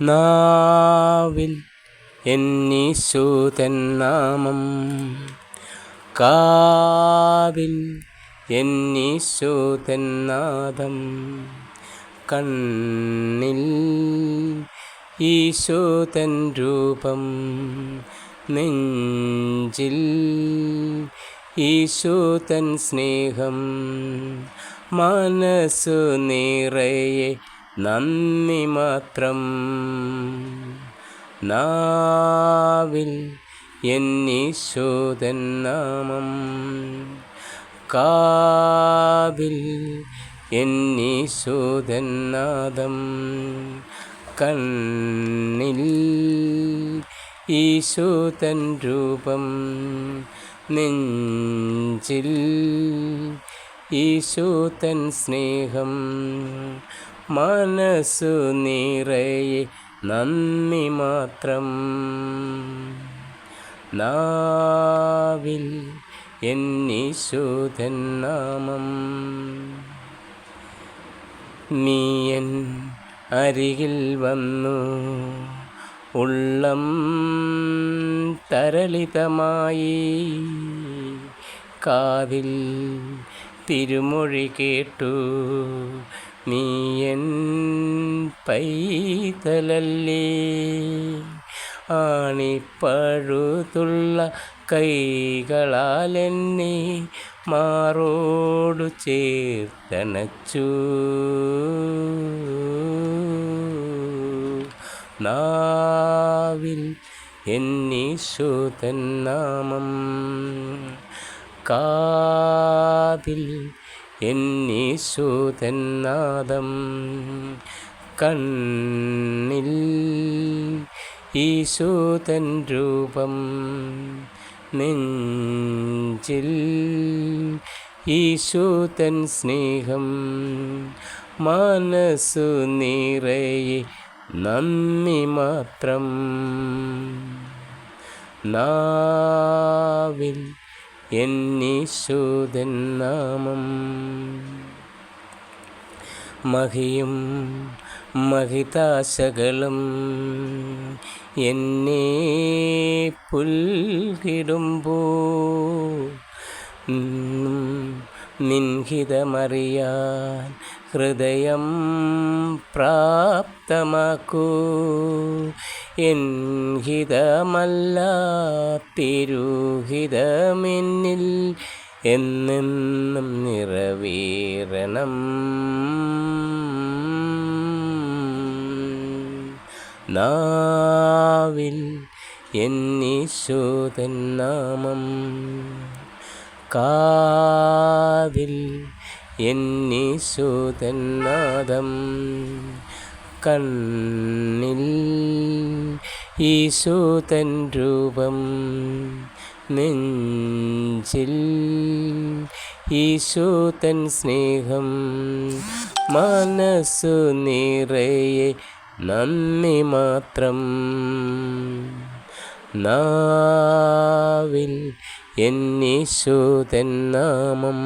നാവിൽ എന്നീശൂതൻ നാമം കാവിൽ എന്നീശൂതൻ നാദം കണ്ണിൽ ഈശോതൻ രൂപം നെഞ്ചിൽ ഈശോതൻ സ്നേഹം മനസ്സു നിറയെ നന്ദി മാത്രം. നാവിൽ എന്നീശോതൻ നാമം. കാവിൽ എന്നീശോതൻ നാദം. കണ്ണിൽ ഈശോതൻ രൂപം. നെഞ്ചിൽ ഈശോതൻ സ്നേഹം. മനസ്സു നിറയെ നന്ദി മാത്രം. നാവിൽ എന്നീശോധൻ നാമം. നീയൻ അരികിൽ വന്നു. ഉള്ളം തരളിതമായി. കാതിൽ തിരുമൊഴി കേട്ടു. നീയൻ പൈതലല്ലേ? ആണിപ്പഴുതുള്ള കൈകളാലെന്നെ മാറോടു ചേർത്തണച്ചു നാവിൽ എന്നീശോതൻ നാമം കാതിൽ എന്നീശോതൻ നാദം കണ്ണിൽ ഈശുതൻ രൂപം നെഞ്ചിൽ ഈശുതൻ സ്നേഹം മനസ്സു നിറയെ നന്ദി മാത്രം. നാവിൽ എന്നീശോദൻ നാമം. മഹിയും മഹിതാശകളും എന്നെ പുൽകിടുമ്പോ. നിൻഹിതമറിയാൻ ഹൃദയം പ്രാപ്തമാക്കൂ. എൻഹിതമല്ല തിരുഹിതമെന്നിൽ എന്നെന്നും നിറവേറണം. നാവിൽ എന്നീശോതൻ നാമം കാതിൽ എന്നീശോതൻ നാദം കണ്ണിൽ ഈശോതൻ രൂപം നെഞ്ചിൽ ഈശോതൻ സ്നേഹം മനസ്സു നിറയെ നന്ദി മാത്രം. നാവിൽ എന്നീശോതൻ നാമം.